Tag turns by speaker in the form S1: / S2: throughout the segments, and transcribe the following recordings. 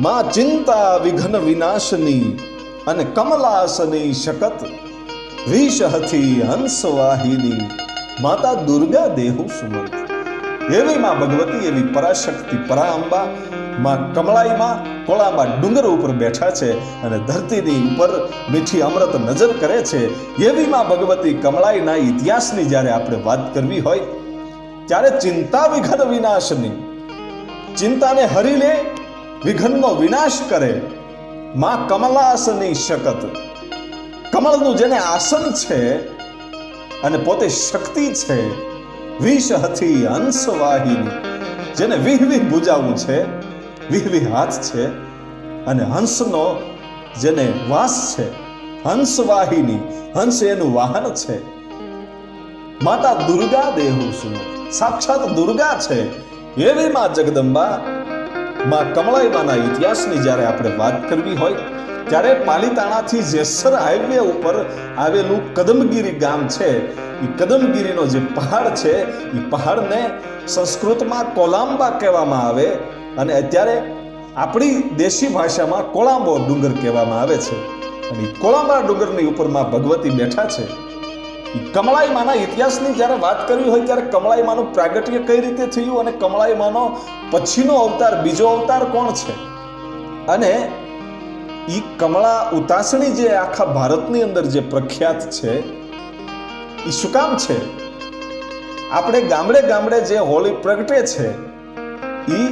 S1: માં ચિંતા વિઘ્ન વિનાશની અને કમલાસની શકત વિષહથી હંસવાહિની. માતા દુર્ગા દેહુ સુમંત. એવી માં ભગવતી, એવી પરાશક્તિ પરાંબા. માં કમળાઈમાં, કોળામાં ડુંગર ઉપર બેઠા છે અને ધરતીની ઉપર મીઠી અમૃત નજર કરે છે. એવી માં ભગવતી કમળાઈના ઇતિહાસની જ્યારે આપણે વાત કરવી હોય, ત્યારે ચિંતા વિઘન વિનાશની. ચિંતાને હરી લે વિઘ્નનો વિનાશ કરે. માં કમલાસની શકત. કમળનું જેને આસન છે અને પોતે શક્તિ છે, વિષ હથી હંસવાહિની. જેને વિહવિહ વિહ છે વિહ વિહ હાથ છે અને હંસનો જેને વાસ છે, હંસવાહિની. હંસ એનું વાહન છે. માતા દુર્ગા દેહુ સુન સાક્ષાત દુર્ગા છે. એવી માં જગદંબા માં કમળાઈમાના ઇતિહાસની જ્યારે આપણે વાત કરવી હોય, ત્યારે પાલીતાણાથી જેસર હાઈવે ઉપર આવેલું કદમગીરી ગામ છે. એ કદમગીરીનો જે પહાડ છે એ પહાડને સંસ્કૃતમાં કોલાંબા કહેવામાં આવે અને અત્યારે આપણી દેશી ભાષામાં કોળાંબો ડુંગર કહેવામાં આવે છે. અને કોળાંબા ડુંગરની ઉપરમાં ભગવતી બેઠા છે. ઈ કમળાઈ માના ઇતિહાસની જ્યારે વાત કરવી હોય ત્યારે કમળાઈમાનું પ્રાગટ્ય કઈ રીતે થયું અને કમળાઈમાનો પછીનો અવતાર, બીજો અવતાર કોણ છે? અને ઈ કમળા ઉતાસણી જે આખા ભારતની અંદર જે પ્રખ્યાત છે એ શું કામ છે? આપણે ગામડે ગામડે જે હોળી પ્રગટે છે, ઈ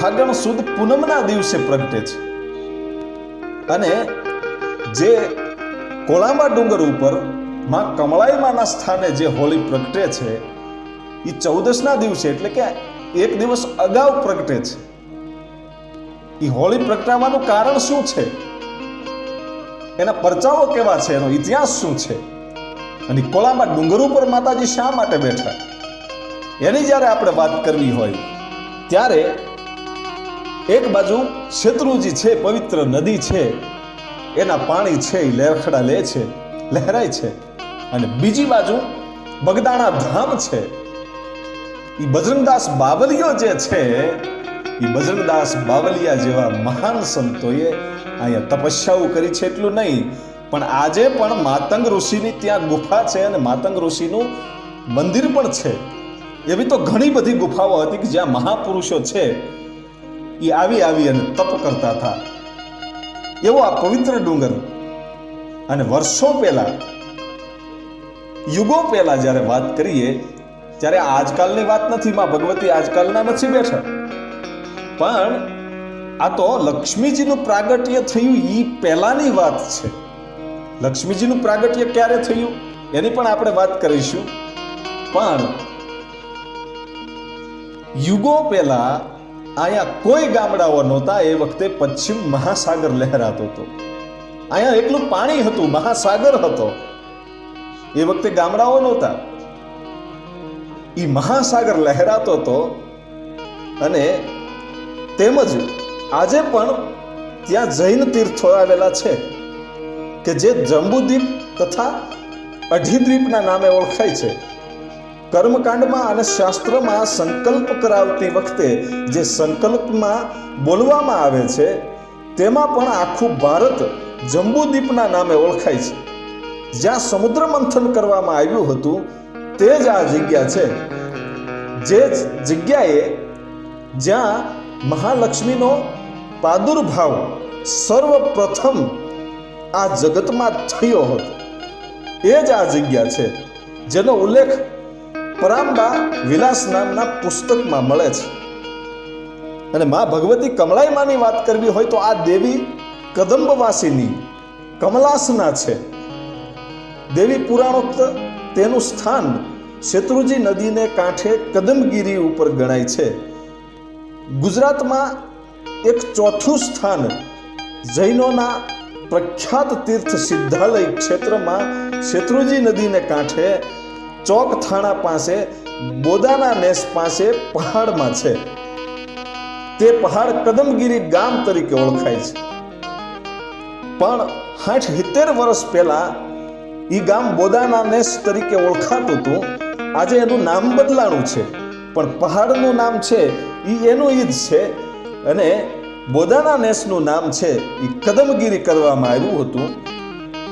S1: ફાગણ સુદ પૂનમના દિવસે પ્રગટે છે. અને જે કોળાંબા ડુંગર ઉપર માં કમળાઈમાના સ્થાને જે હોળી પ્રગટે છે એ ચૌદસના દિવસે એટલે કે એક દિવસ અગાઉ પ્રગટે છે. એ હોળી પ્રગટાવવાનું કારણ શું છે? એના પરચાઓ કેવા છે? એનો ઇતિહાસ શું છે? અને કોલામાં ડુંગર ઉપર માતાજી શા માટે બેઠા? એની જ્યારે આપણે વાત કરવી હોય, ત્યારે એક બાજુ શેત્રુજી છે, પવિત્ર નદી છે, એના પાણી છે એ લહેરખડા લે છે, લહેરાય છે. અને બીજી બાજુ બગદાણા ધામ છે. એ બજરંગદાસ બાવલિયો જે છે એ બજરંગદાસ બાવલિયા જેવા મહાન સંતોએ અહીંયા તપસ્યાઓ કરી છે એટલું નહીં, પણ આજે પણ માતંગ ઋષિની ત્યાં ગુફા છે અને માતંગ ઋષિનું મંદિર પણ છે. એવી તો ઘણી બધી ગુફાઓ હતી કે જ્યાં મહાપુરુષો છે એ આવી આવી અને તપ કરતા હતા. એવો આ પવિત્ર ડુંગર. અને વર્ષો પહેલા યુગો પહેલા જ્યારે વાત કરીએ, ત્યારે આજકાલની વાત નથી, માં ભગવતી આજકાલના નથી બેઠા. પણ આ તો લક્ષ્મીજીનું પ્રાગટ્ય થયું એ પહેલાની વાત છે. લક્ષ્મીજીનું પ્રાગટ્ય ક્યારે થયું, એની પણ આપણે વાત કરીશું. પણ યુગો પહેલા અહીંયા કોઈ ગામડાઓ નહોતા, એ વખતે પશ્ચિમ મહાસાગર લહેરાતો હતો. અહીંયા એટલું પાણી હતું, મહાસાગર હતો. એ વખતે ગામડાઓ નહોતા. એ મહાસાગર લહેરાતો હતો અને તેમજ આજે પણ ત્યાં જૈન તીર્થો આવેલા છે કે જે જંબુદ્વીપ તથા અઢીદ્વીપના નામે ઓળખાય છે. કર્મકાંડમાં અને શાસ્ત્રમાં સંકલ્પ કરાવતી વખતે જે સંકલ્પમાં બોલવામાં આવે છે, તેમાં પણ આખું ભારત જંબુદ્વીપના નામે ઓળખાય છે. જ્યાં સમુદ્ર મંથન કરવામાં આવ્યું હતું, તે જ આ જગ્યા છે. જે જગ્યાએ જ્યાં મહાલક્ષ્મીનો પ્રાદુર્ભાવ સર્વપ્રથમ આ જગતમાં થયો હતો. એ જ આ જગ્યા છે, જેનો ઉલ્લેખ પરાંબા વિલાસ નામના પુસ્તકમાં મળે છે. અને મા ભગવતી કમળાઈમાની વાત કરવી હોય તો આ દેવી કદંબવાસીની, કમલાસના છે. દેવી પુરાણોક્ત તેનું સ્થાન શેત્રુજી નદીને કાંઠે કદમગીરી ઉપર ગણાય છે. ગુજરાતમાં એક ચોથું સ્થાન જૈનોના પ્રખ્યાત તીર્થ સિદ્ધાલય ક્ષેત્રમાં શેત્રુજી નદીને કાંઠે ચોક થાણા પાસે, બોદાના નેસ પાસે પહાડમાં છે. તે પહાડ કદમગીરી ગામ તરીકે ઓળખાય છે. પણ સાઠ સિત્તેર વર્ષ પહેલા એ ગામ બોદાના નેસ તરીકે ઓળખાતું હતું. આજે એનું નામ બદલાણું છે. પણ પહાડનું નામ છે એ એનું ઈ છે. અને બોદાના નેસનું નામ છે એ કદમગીરી કરવામાં આવ્યું હતું.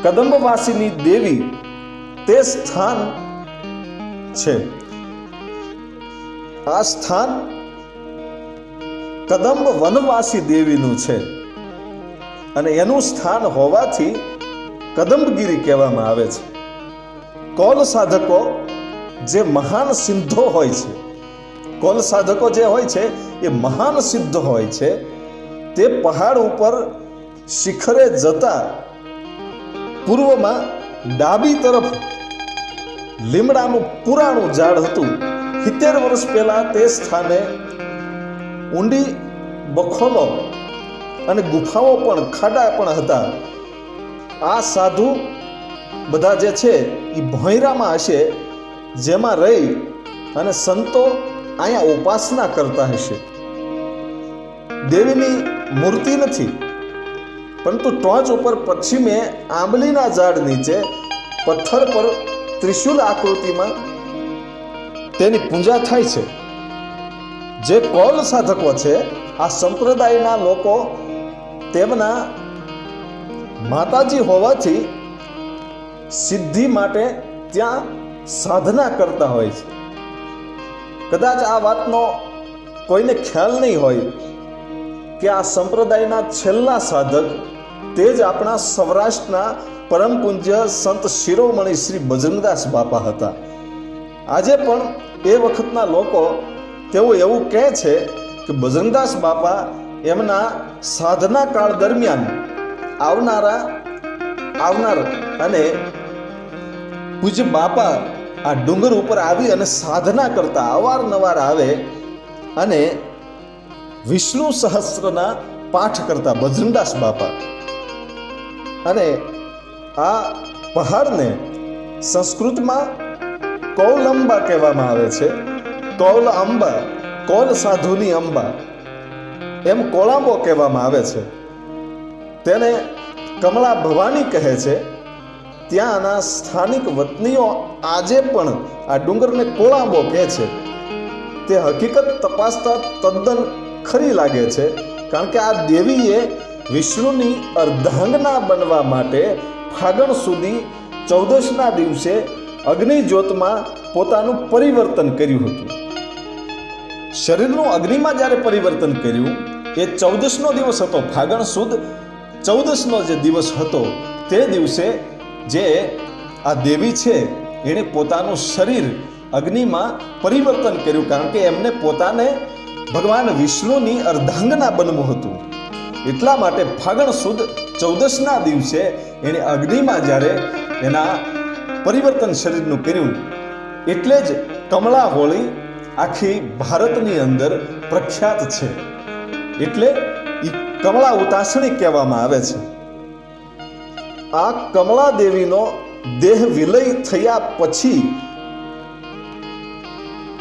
S1: કદંબવાસીની દેવી તે સ્થાન છે. આ સ્થાન કદંબ વનવાસી દેવીનું છે. અને એનું સ્થાન હોવાથી કદંબગીરી કહેવામાં આવે છે. કૌલ સાધકો જે મહાન સિદ્ધો હોય છે, કૌલ સાધકો જે હોય છે, એ મહાન સિદ્ધ હોય છે, તે પહાડ ઉપર શિખરે જતા પૂર્વમાં ડાબી તરફ લીમડાનું પુરાણું ઝાડ હતું. સિત્તેર વર્ષ પહેલા તે સ્થાને ઊંડી બખોલો અને ગુફાઓ પણ ખાડા પણ હતા. આ સાધુ બધા જે છે, એ ભોંયરામાં હશે, જેમાં રહી અને સંતો અહીંયા ઉપાસના કરતા હશે. દેવીની મૂર્તિ નથી, પરંતુ ટોચ ઉપર પશ્ચિમે આંબલીના ઝાડ નીચે પથ્થર પર ત્રિશુલ આકૃતિમાં તેની પૂજા થાય છે. જે કોલ સાધકો છે, આ સંપ્રદાયના લોકો તેમના માતાજી હોવાથી સિદ્ધિ માટે ત્યાં સાધના કરતા હોય છે. કદાચ આ વાતનો કોઈને ખ્યાલ નહીં હોય કે આ સંપ્રદાયના છેલ્લા સાધક તે જ આપણા સૌરાષ્ટ્રના પરમ પૂજ્ય સંત શિરોમણી શ્રી બજરંગદાસ બાપા હતા. આજે પણ એ વખતના લોકો તેઓ એવું કહે છે કે બજરંગદાસ બાપા એમના સાધના કાળ દરમિયાન આવનારા, આવનાર અને પૂજ્ય બાપા આ ડુંગર ઉપર આવી અને સાધના કરતા અવારનવાર આવે અને વિષ્ણુ સહસ્ત્રના પાઠ કરતા બજરંગદાસ બાપા. અને આ પહાડને સંસ્કૃતમાં કૌલંબા કહેવામાં આવે છે. કૌલ અંબા, કૌલ સાધુની અંબા, એમ કોળાંબો કહેવામાં આવે છે. તેને કમળા ભવાની કહે છે, ત્યાંના સ્થાનિક વતનીઓ આજે પણ આ ડુંગરને કોળાંબો કહે છે. તે હકીકત તપાસતા તદ્દન ખરી લાગે છે, કારણ કે આ દેવીએ વિષ્ણુની અર્ધાંગના બનવા માટે ફાગણ સુધી ચૌદશના દિવસે અગ્નિજ્યોતમાં પોતાનું પરિવર્તન કર્યું હતું. શરીરનું અગ્નિમાં જ્યારે પરિવર્તન કર્યું, એ ચૌદશનો દિવસ હતો ફાગણ સુદ ચૌદશનો જે દિવસ હતો તે દિવસે જે આ દેવી છે, એણે પોતાનું શરીર અગ્નિમાં પરિવર્તન કર્યું કારણ કે એમને પોતાને ભગવાન વિષ્ણુની અર્ધાંગના બનવું હતું. એટલા માટે ફાગણ સુદ ચૌદસના દિવસે એણે અગ્નિમાં જ્યારે એના પરિવર્તન શરીરનું કર્યું, એટલે જ કમળા હોળી આખી ભારતની અંદર પ્રખ્યાત છે. એટલે કમળા ઉતાસણી કહેવામાં આવે છે. આ કમળા દેવીનો દેહ વિલય થયા પછી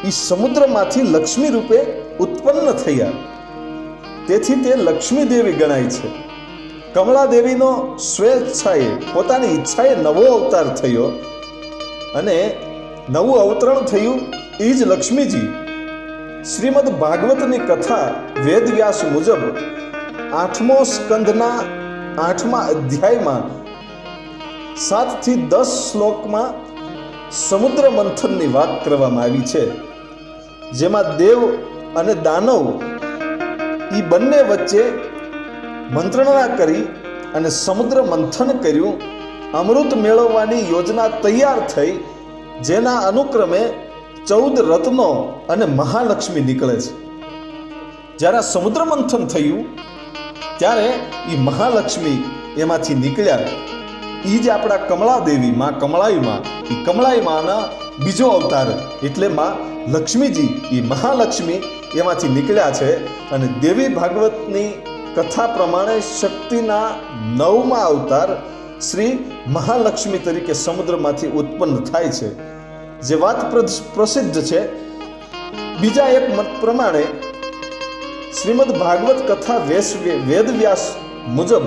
S1: એ સમુદ્રમાંથી લક્ષ્મી રૂપે ઉત્પન્ન થયા. તેથી તે લક્ષ્મી દેવી ગણાય છે. કમળા દેવીનો સ્વેચ્છાએ, પોતાની ઈચ્છાએ નવો અવતાર થયો અને નવું અવતરણ થયું એ જ લક્ષ્મીજી. શ્રીમદ ભાગવતની કથા વેદવ્યાસ મુજબ આઠમો સ્કંધના આઠમા અધ્યાયમાં સાતથી દસ શ્લોકમાં સમુદ્ર મંથનની વાત કરવામાં આવી છે, જેમાં દેવ અને દાનવ એ બંને વચ્ચે મંત્રણા કરી અને સમુદ્ર મંથન કર્યું, અમૃત મેળવવાની યોજના તૈયાર થઈ, જેના અનુક્રમે ચૌદ રત્નો અને મહાલક્ષ્મી નીકળે છે. જ્યારે સમુદ્ર મંથન થયું ત્યારે એ મહાલક્ષ્મી એમાંથી નીકળ્યા. એ જ આપણા કમળા દેવી માં, કમળાઈમાં એ કમળાઈમાંના બીજો અવતાર. એટલે માં લક્ષ્મીજી એ મહાલક્ષ્મી એમાંથી નીકળ્યા છે અને દેવી ભાગવતની કથા પ્રમાણે શક્તિના નવમા અવતાર શ્રી મહાલક્ષ્મી તરીકે સમુદ્રમાંથી ઉત્પન્ન થાય છે. જે વાત પ્ર- પ્રસિદ્ધ છે. બીજા એક મત પ્રમાણે શ્રીમદ ભાગવત કથા વેશ વેદવ્યાસ મુજબ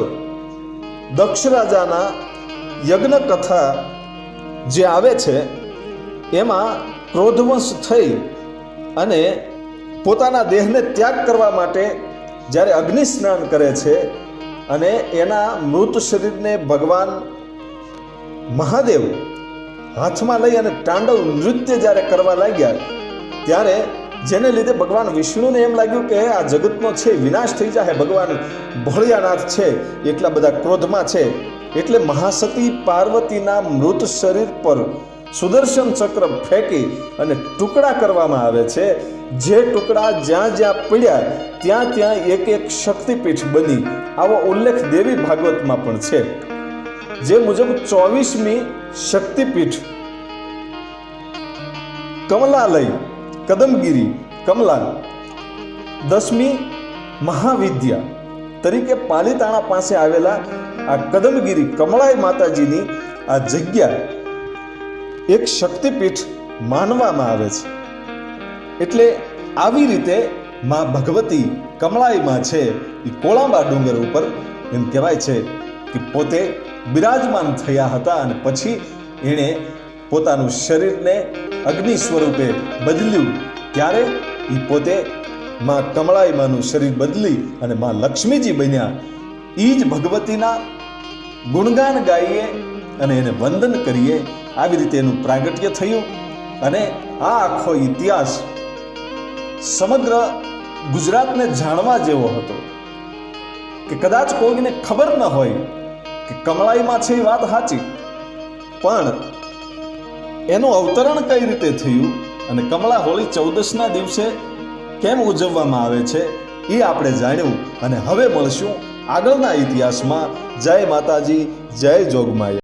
S1: દક્ષ રાજાના યજ્ઞ કથા જે આવે છે, એમાં ક્રોધવંશ થઈ અને પોતાના દેહને ત્યાગ કરવા માટે જ્યારે અગ્નિ સ્નાન કરે છે અને એના મૃત શરીરને ભગવાન મહાદેવ હાથમાં લઈ અને તાંડવ નૃત્ય જ્યારે કરવા લાગ્યા, ત્યારે જેને લીધે ભગવાન વિષ્ણુને એમ લાગ્યું કે આ જગતનો છે, વિનાશ થઈ જાય ભગવાન ભોળિયાનાથ છે, એટલા બધા ક્રોધમાં છે. એટલે મહાસતી પાર્વતીના મૃત શરીર પર સુદર્શન ચક્ર ફેંકી અને ટુકડા કરવામાં આવે છે. જે ટુકડા જ્યાં જ્યાં પડ્યા, ત્યાં ત્યાં એક એક શક્તિપીઠ બની. આવો ઉલ્લેખ દેવી ભાગવતમાં પણ છે. જે મુજબ ચોવીસમી શક્તિપીઠ કમલાલય કદમગીરી કમલા દસમી મહાવિદ્યા તરીકે પાલીતાણા પાસે આવેલા આ કદમગીરી કમળાઈ માતાજીની આ જગ્યા એક શક્તિપીઠ માનવામાં આવે છે. એટલે આવી રીતે માં ભગવતી કમળાઈમાં છે એ કોળાંબા ડુંગર ઉપર એમ કહેવાય છે કે પોતે બિરાજમાન થયા હતા અને પછી એણે પોતાનું શરીરને અગ્નિ સ્વરૂપે બદલ્યું. ત્યારે એ પોતે માં કમળાઈમાનું શરીર બદલી અને માં લક્ષ્મીજી બન્યા. એ જ ભગવતીના ગુણગાન ગાઈએ અને એને વંદન કરીએ. આવી રીતે એનું પ્રાગટ્ય થયું અને આ આખો ઇતિહાસ સમગ્ર ગુજરાતને જાણવા જેવો હતો. કે કદાચ કોઈને ખબર ન હોય કે કમળાઈમાં છે એ વાત સાચી. પણ એનું અવતરણ કઈ રીતે થયું અને કમળા હોળી ચૌદસના દિવસે કેમ ઉજવવામાં આવે છે, એ આપણે જાણ્યું અને હવે મળશું આગળના ઇતિહાસમાં. જય માતાજી, જય જોગમાયા